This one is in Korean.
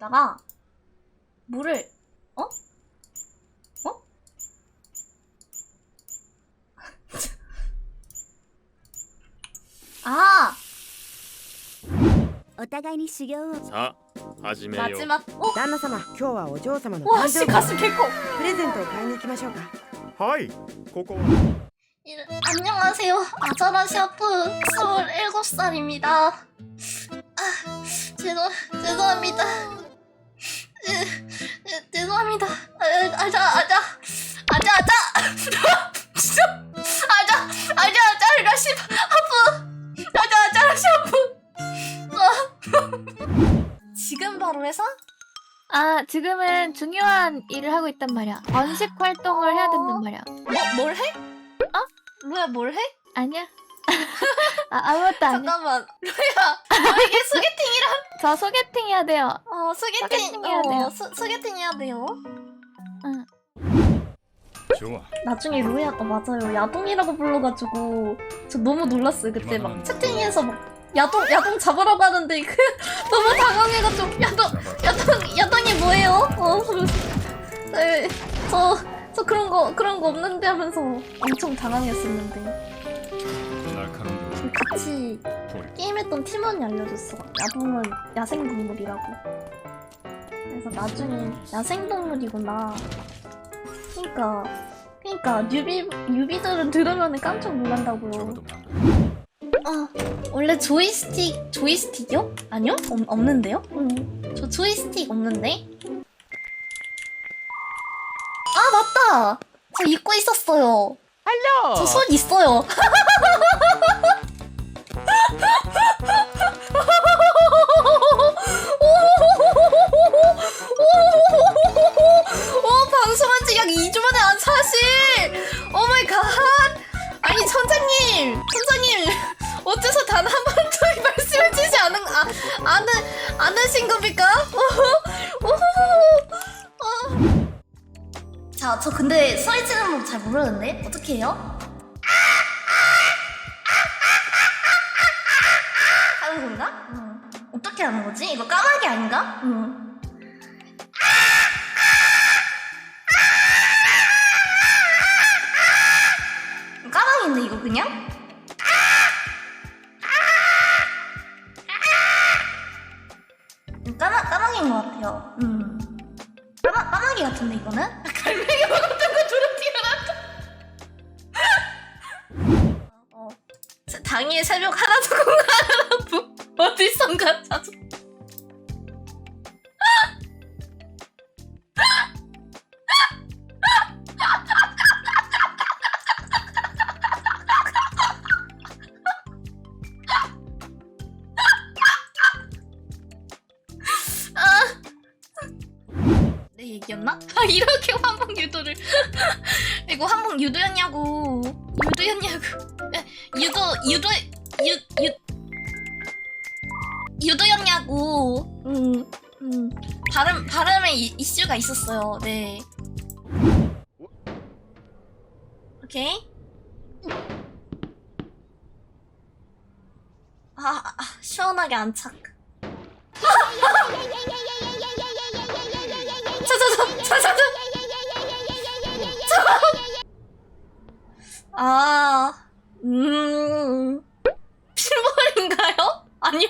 여기다가 물을 어? 어? あお互いに修行をさあ始め 아 よう 마지막 어? 旦那様今日はお嬢様の 와 誕 씨 生日 가슴 개커 プレゼントを買いに行きましょうかはいここは 안녕하세요 아자라 샤프 27살입니다 아 죄송 죄송합니다 으, 죄송합니다 아, 아자 아자 아자 아자 진짜 아자 아자 아자 라시 하프 아자 아자 라시 하프 아. 지금 바로 해서 아, 지금은 중요한 일을 하고 있단 말이야. 번식 활동을 해야 된단 말이야. 뭐, 뭘 해? 어? 루야 뭘 해? 아니야? 아, 아무것도 아니야. 잠깐만 루야 너 이게 소개팅이라 저 소개팅 해야 돼요. 어 소개팅 소개팅 해야 어, 돼요. 소, 소개팅 해야 돼요 응. 좋아 나중에 루야가 맞아요 야동이라고 불러가지고 저 너무 놀랐어요 그때 막 채팅에서 막 야동 야동 잡으라고 하는데 그 너무 당황해가지고 야동 야동 야동이 뭐예요? 어 네, 저저 그런 거 그런 거 없는데 하면서 엄청 당황했었는데 그 같이 게임했던 팀원이 알려줬어 야동은 야생동물이라고 그래서 나중에 야생동물이구나 그니까 그니까 뉴비 뉴비들은 들으면 깜짝 놀란다고요 아 원래 조이스틱 조이스틱이요? 아니요? 없, 없는데요? 음, 저 조이스틱 없는데? 아 맞다! 저 잊고 있었어요. 저손 있어요. 어째서 단 한 번도 말씀해 주지 않은 아 아는 아는신 겁니까? 자, 저 근데 소리 지르는 법 잘 모르는데 어떻게 해요? 하는 건가? 응. 어떻게 하는 거지? 이거 까마귀 아닌가? 응. 그냥? 까마 까마귀인 것 같아요. 음. 까마 까마귀 같은데 이거는? 갈매기 먹었던 거 났다. 어. 세- 당일 새벽 하나도 공간하라고 어디선가 찾아. 얘기였나? 아 이렇게 환복 유도를. 이거 환복 유도였냐고. 유도였냐고. 에, 유도 유도 유 유 유도였냐고. 음, 음. 발음 발음에 이, 이슈가 있었어요. 네. 오케이. 아, 아 시원하게 안착 잠깐 아, 음, 필벌인가요? 아니요?